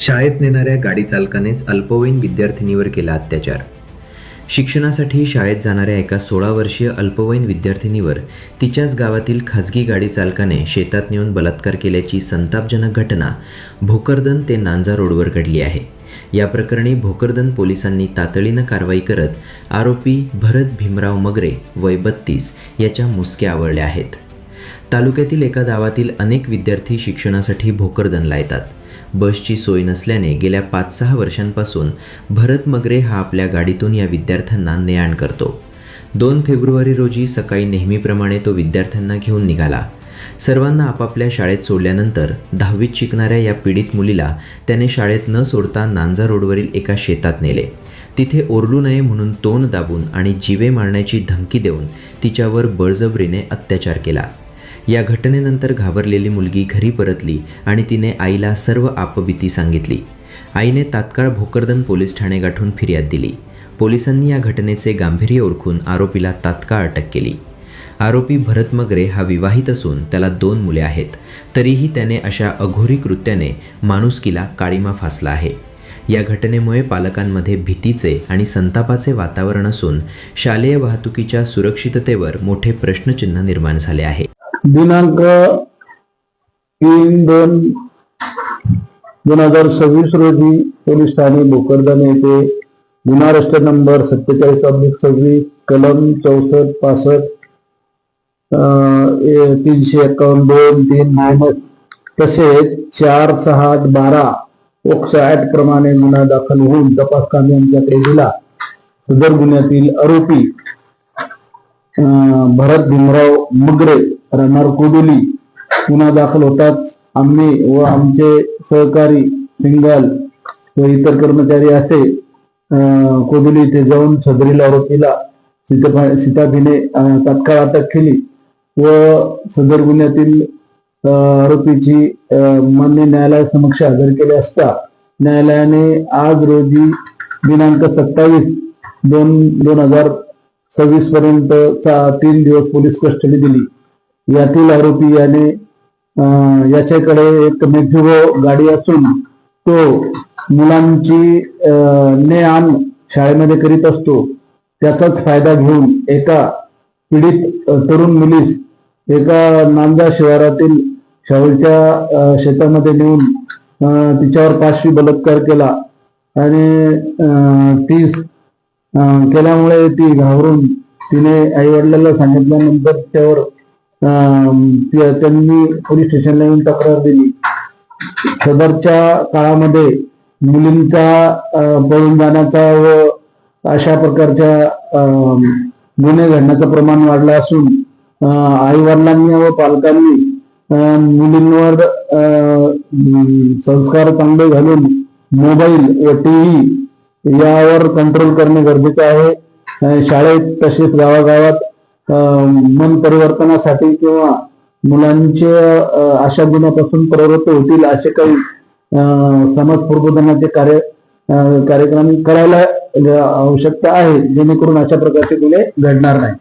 शाळेत नेणाऱ्या गाडी चालकानेच अल्पवयीन विद्यार्थिनीवर केला अत्याचार. शिक्षणासाठी शाळेत जाणाऱ्या एका सोळा वर्षीय अल्पवयीन विद्यार्थिनीवर तिच्याच गावातील खाजगी गाडी चालकाने शेतात नेऊन बलात्कार केल्याची संतापजनक घटना भोकरदन ते नांजा रोडवर घडली आहे. या प्रकरणी भोकरदन पोलिसांनी तातडीनं कारवाई करत आरोपी भरत भीमराव मगरे वय बत्तीस याच्या मुसक्या आवळल्या आहेत. तालुक्यातील एका गावातील अनेक विद्यार्थी शिक्षणासाठी भोकरदनला येतात. बसची सोय नसल्याने गेल्या पाच सहा वर्षांपासून भरत मगरे हा आपल्या गाडीतून या विद्यार्थ्यांना ने आण करतो. दोन फेब्रुवारी रोजी सकाळी नेहमीप्रमाणे तो विद्यार्थ्यांना घेऊन निघाला. सर्वांना आपापल्या शाळेत सोडल्यानंतर दहावीत शिकणाऱ्या या पीडित मुलीला त्याने शाळेत न सोडता नांजा रोडवरील एका शेतात नेले. तिथे ओरलू नये म्हणून तोंड दाबून आणि जीवे मारण्याची धमकी देऊन तिच्यावर बळजबरीने अत्याचार केला. या घटनेनंतर घाबरलेली मुलगी घरी परतली आणि तिने आईला सर्व आपबीती सांगितली. आईने तात्काळ भोकरदन पोलीस ठाणे गाठून फिर्याद दिली. पोलिसांनी या घटनेचे गांभीर्य ओळखून आरोपीला तात्काळ अटक केली. आरोपी भरत मगरे हा विवाहित असून त्याला दोन मुले आहेत. तरीही त्याने अशा अघोरी कृत्याने माणुसकीला काळीमा फासला आहे. या घटनेमुळे पालकांमध्ये भीतीचे आणि संतापाचे वातावरण असून शालेय वाहतुकीच्या सुरक्षिततेवर मोठे प्रश्नचिन्ह निर्माण झाले आहे. दिनांक तीन दोन दोन हजार सव्वीस रोजी पोलीस ठाणे भोकरदाने येथे गुन्हा रस्ता नंबर सत्तेचाळीस अब्लिक सव्वीस कलम चौसष्ट पासष्ट तीनशे एकावन्न दोन तीन मायनस तसेच चार सहा आठ बारा पोक्सो ऍक्ट प्रमाणे गुन्हा दाखल होऊन तपास कामी यांच्याकडे दिला. सदर गुन्ह्यातील आरोपी अं, भरत भीमराव मगरे राहणार कोडोली गुन्हा दाखल होताच आम्ही व आमचे सहकारी सिंगल व इतर कर्मचारी असे अं, कोडोली येथे जाऊन सदरील आरोपीला सीताफा- सीताफीने तात्काळ अटक केली व सदर गुन्ह्यातील आरोपीची मान्य मान्य न्यायालयासमक्ष हजर केले असता न्यायालयाने आज रोजी दिनांक सत्तावीस दोन दोन हजार सव्वीस पर्यंत चा- तीन दिवस पोलीस कस्टडी दिली. यातील आरोपी याने याच्याकडे एक मेक्झिको गाडी असून तो मुलांची ने आण शाळेमध्ये करीत असतो. त्याचाच फायदा घेऊन एका पीडित तरुण मुलीस एका नांदा शहरातील शाहूच्या शेतामध्ये नेऊन तिच्यावर पाचवी बलात्कार केला आणि तीस केल्यामुळे ती घाबरून तिने आई वडिलांना सांगितल्यानंतर त्यावर त्यांनी पोलीस स्टेशनला येऊन तक्रार दिली. सदरच्या काळामध्ये मुलींचा पळून जाण्याचा व अशा प्रकारच्या गुन्हे घडण्याचं प्रमाण वाढलं असून आई वडिलांनी व पालकांनी मुलींवर अं, संस्कार चांगले घालून मोबाईल व टीव्ही यावर कंट्रोल करणे गरजेचे आहे. शाळेत तसेच गावागावात मन परिवर्तनासाठी किंवा मुलांचे अशा गुणापासून प्रवृत्त होतील असे काही समाज प्रबोधनाचे कार्य कार्यक्रम करायला आवश्यकता आहे जेणेकरून अशा प्रकारचे गुन्हे घडणार नाही